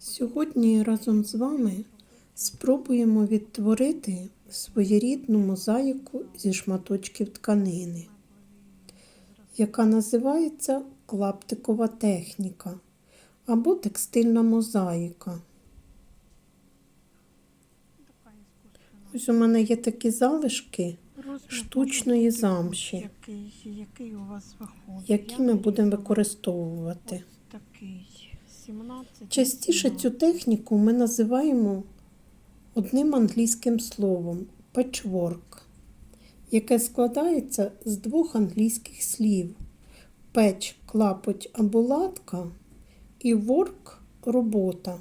Сьогодні разом з вами спробуємо відтворити своєрідну мозаїку зі шматочків тканини, яка називається клаптикова техніка або текстильна мозаїка. Ось у мене є такі залишки штучної замші, які ми будемо використовувати. Такий 17. Частіше цю техніку ми називаємо одним англійським словом печворк, яке складається з двох англійських слів печ, клапоть або латка і ворк робота.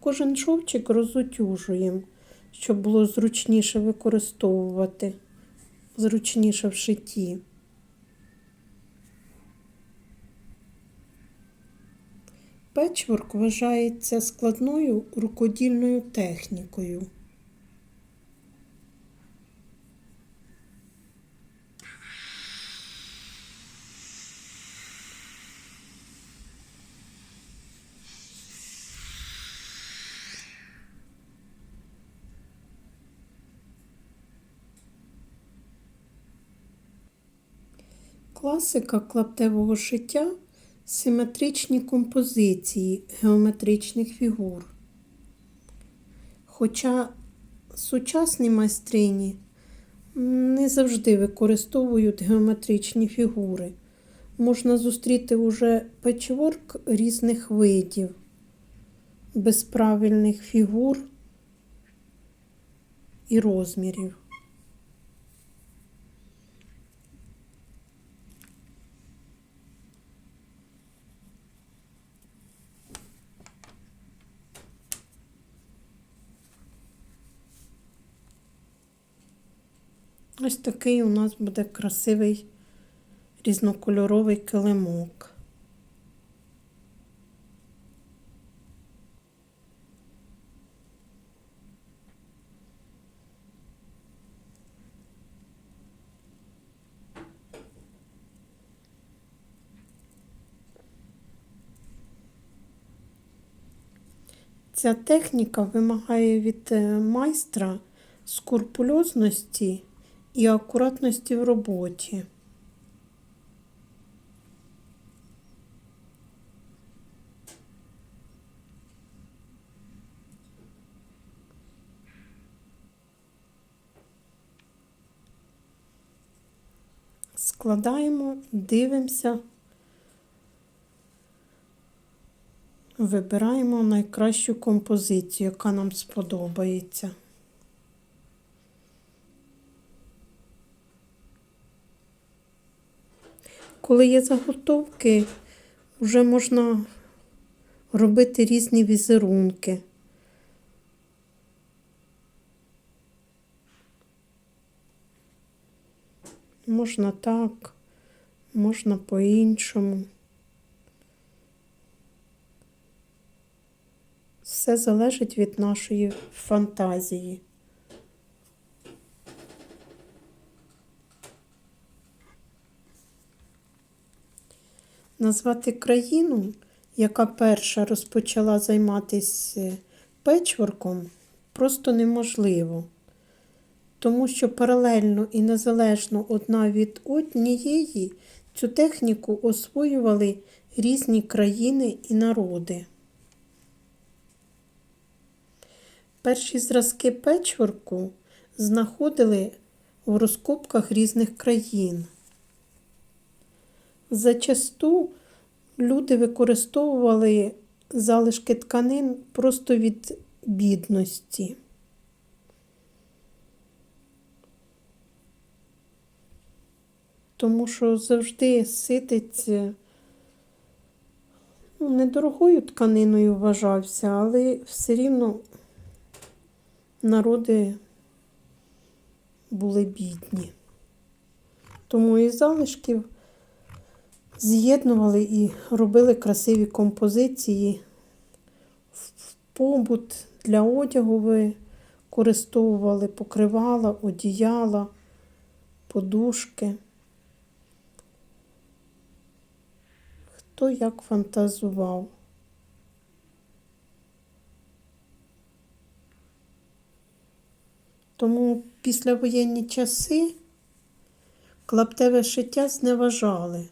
Кожен шовчик розутюжуємо, щоб було зручніше використовувати, зручніше в шитті. Печворк вважається складною рукодільною технікою. Класика клаптевого шиття симетричні композиції геометричних фігур. Хоча сучасні майстрині не завжди використовують геометричні фігури. Можна зустріти уже печворк різних видів, без правильних фігур і розмірів. Ось такий у нас буде красивий різнокольоровий килимок. Ця техніка вимагає від е, майстра скрупульозності і акуратності в роботі. Складаємо, дивимося, вибираємо найкращу композицію, яка нам сподобається. Коли є заготовки, вже можна робити різні візерунки. Можна так, можна по-іншому. Все залежить від нашої фантазії. Назвати країну, яка перша розпочала займатися печворком, просто неможливо, тому що паралельно і незалежно одна від однієї цю техніку освоювали різні країни і народи. Перші зразки печворку знаходили в розкопках різних країн. Зачасту люди використовували залишки тканин просто від бідності. Тому що завжди сититься ну, недорогою тканиною вважався, але все рівно народи були бідні. Тому і залишків з'єднували і робили красиві композиції в побут для одягу використовували покривала, одіяла, подушки. Хто як фантазував. Тому післявоєнні часи клаптеве шиття зневажали,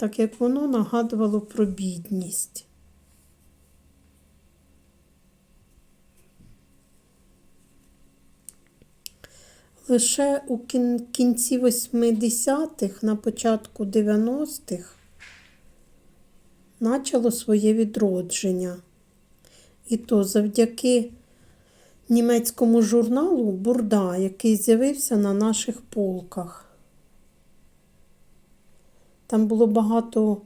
так як воно нагадувало про бідність. Лише у кінці 80-х, на початку 90-х почало своє відродження. І то завдяки німецькому журналу Бурда, який з'явився на наших полках. Там було багато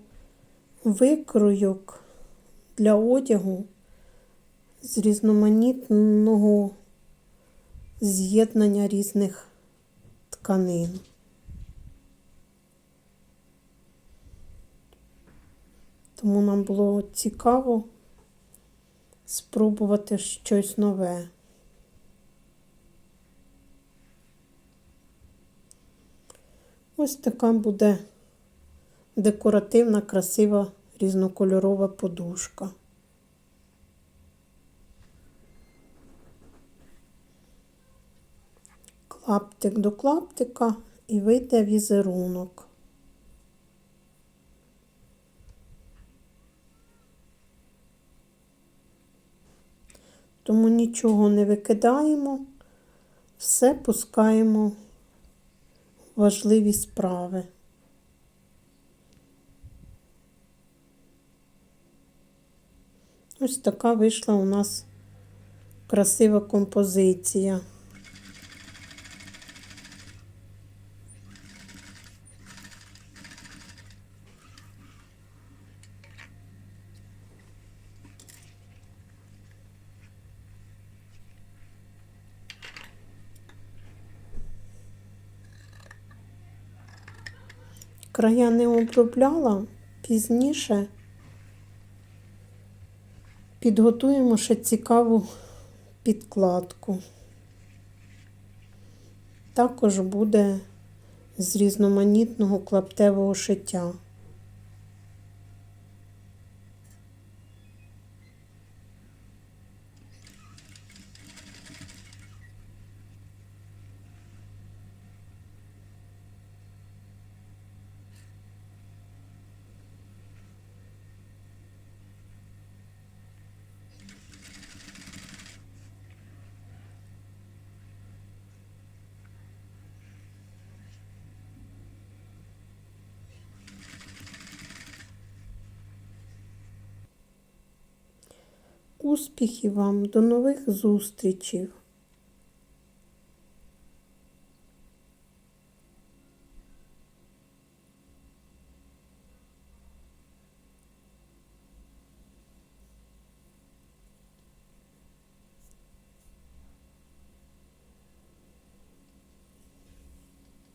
викройок для одягу з різноманітного з'єднання різних тканин. Тому нам було цікаво спробувати щось нове. Ось така буде декоративна, красива різнокольорова подушка. Клаптик до клаптика і вийде візерунок. Тому нічого не викидаємо, все пускаємо в важливі справи. Ось така вийшла у нас красива композиція. Края не обробляла, пізніше підготуємо ще цікаву підкладку. Також буде з різноманітного клаптевого шиття. Успіхів вам, до нових зустрічей!